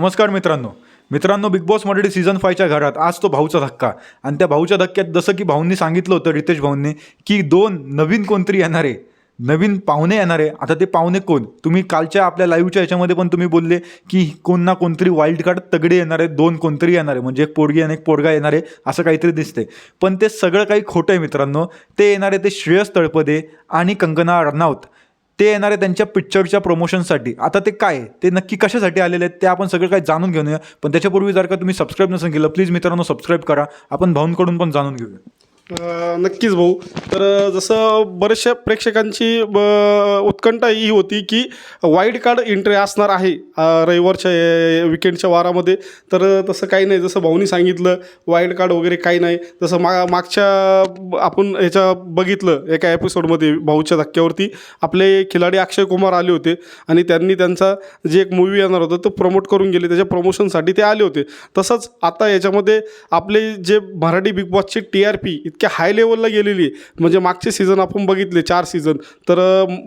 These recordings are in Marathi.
नमस्कार मित्रांनो. मित्रांनो बिग बॉस मराठी सीझन फायच्या घरात आज तो भाऊचा धक्का. आणि त्या भाऊच्या धक्क्यात जसं की भाऊंनी सांगितलं होतं रितेश भाऊंनी की दोन नवीन कोणतरी येणार आहे नवीन पाहुणे येणार. आहे आता ते पाहुणे कोण? तुम्ही कालच्या आपल्या लाईव्हच्या याच्यामध्ये पण तुम्ही बोलले की कोण ना कोणतरी वाईल्ड कार्ड तगडे येणार आहे दोन कोणतरी येणार. आहे म्हणजे एक पोरगी आणि एक पोरगा येणार आहे असं काहीतरी दिसते पण ते सगळं काही खोटं आहे मित्रांनो. ते येणार आहे ते श्रेयस तळपदे आणि कंगना रनौत. ते येणार आहे त्यांच्या पिक्चरच्या प्रमोशनसाठी आता ते काय? ते नक्की कशासाठी आलेले आहेत? ते आपण सगळं काही जाणून घेऊया पण त्याच्यापूर्वी जर का तुम्ही सबस्क्राईब नसेल केलं प्लीज मित्रांनो सबस्क्राईब करा. आपण भाऊंकडून पण जाणून घेऊया. नक्कीच भाऊ. तर जसं बऱ्याचशा प्रेक्षकांची ब, उत्कंठा ही होती की वाईल्ड कार्ड एंट्री असणार आहे रविवारच्या विकेंडच्या वारामध्ये. तर तसं काही नाही. जसं भाऊनी सांगितलं वाईल्ड कार्ड वगैरे काही नाही. जसं मा मागच्या ब- आपण ह्याच्या बघितलं एका एपिसोडमध्ये भाऊच्या धक्क्यावरती आपले खिलाडी अक्षय कुमार आले होते. आणि त्यांनी त्यांचा जे एक मूवी येणार होता तो प्रमोट करून गेले. त्याच्या प्रमोशनसाठी ते आले होते. तसंच आता याच्यामध्ये आपले जे मराठी बिग बॉसचे टी आर पी इतक्या हाय लेवलला गेलेली आहे. म्हणजे मागचे सीझन आपण बघितले चार सीझन तर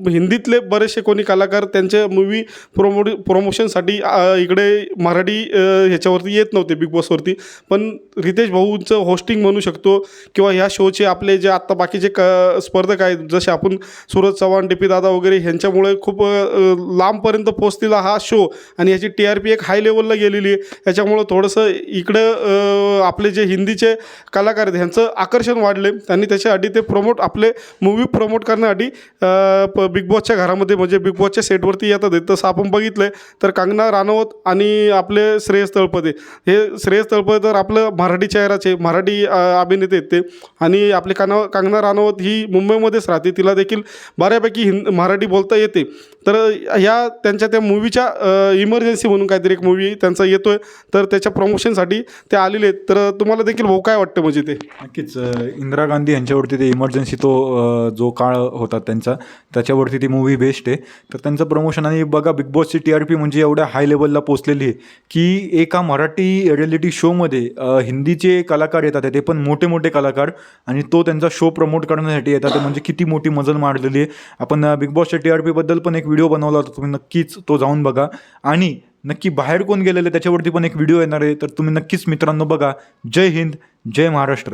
हिंदीतले बरेचसे कोणी कलाकार त्यांचे मूवी प्रोमो प्रमोशनसाठी इकडे मराठी ह्याच्यावरती येत नव्हते बिग बॉसवरती पण रितेश भाऊंचं होस्टिंग म्हणू शकतो किंवा ह्या शोचे आपले जे आत्ता बाकीचे क स्पर्धक आहेत जसे आपण सूरज चव्हाण डी पी दादा वगैरे ह्यांच्यामुळे खूप लांबपर्यंत पोहोचलेला हा शो आणि याची टी आर पी एक हाय लेवलला गेलेली आहे. याच्यामुळं थोडंसं इकडं आपले जे हिंदीचे कलाकार आहेत ह्यांचं आकर्षण वाढले. आणि त्याच्यासाठी ते प्रमोट आपले मूवी प्रमोट करण्यासाठी प बिग बॉसच्या घरामध्ये म्हणजे बिग बॉसच्या सेटवरती येतात आहेत तसं आपण बघितलं आहे तर कंगना रानवत आणि आपले श्रेयस तळपदे. हे श्रेयस तळपदे तर आपलं मराठी चेहराचे मराठी अभिनेते आहेत ते. आणि आपले काना कंगना रानवत ही मुंबईमध्येच राहते. तिला देखील बऱ्यापैकी हिंद मराठी बोलता येते. तर ह्या त्यांच्या त्या मूवीच्या इमर्जन्सी म्हणून काहीतरी एक मूवी त्यांचा येतोय. तर त्याच्या प्रमोशनसाठी ते आलेले आहेत. तर तुम्हाला देखील भाऊ काय वाटतं म्हणजे ते? नक्कीच इंदिरा गांधी यांच्यावरती ते इमर्जन्सी तो जो काळ होता त्यांचा त्याच्यावरती ती मूवी बेस्ट आहे. तर त्यांचं प्रमोशन आणि बघा बिग बॉसची टी आर पी म्हणजे एवढ्या हाय लेवलला पोचलेली आहे की एका मराठी रिॲलिटी शोमध्ये हिंदीचे कलाकार येतात ते पण मोठे मोठे कलाकार आणि तो त्यांचा शो प्रमोट करण्यासाठी येतात म्हणजे किती मोठी मजल मारलेली आहे. आपण बिग बॉसच्या टी आर पीबद्दल पण एक व्हिडिओ बनवला होता तुम्ही नक्कीच तो जाऊन बघा. आणि नक्की बाहेर कोण गेलेले त्याच्यावरती पण एक व्हिडिओ येणार आहे तर तुम्ही नक्कीच मित्रांनो बघा. जय हिंद जय महाराष्ट्र.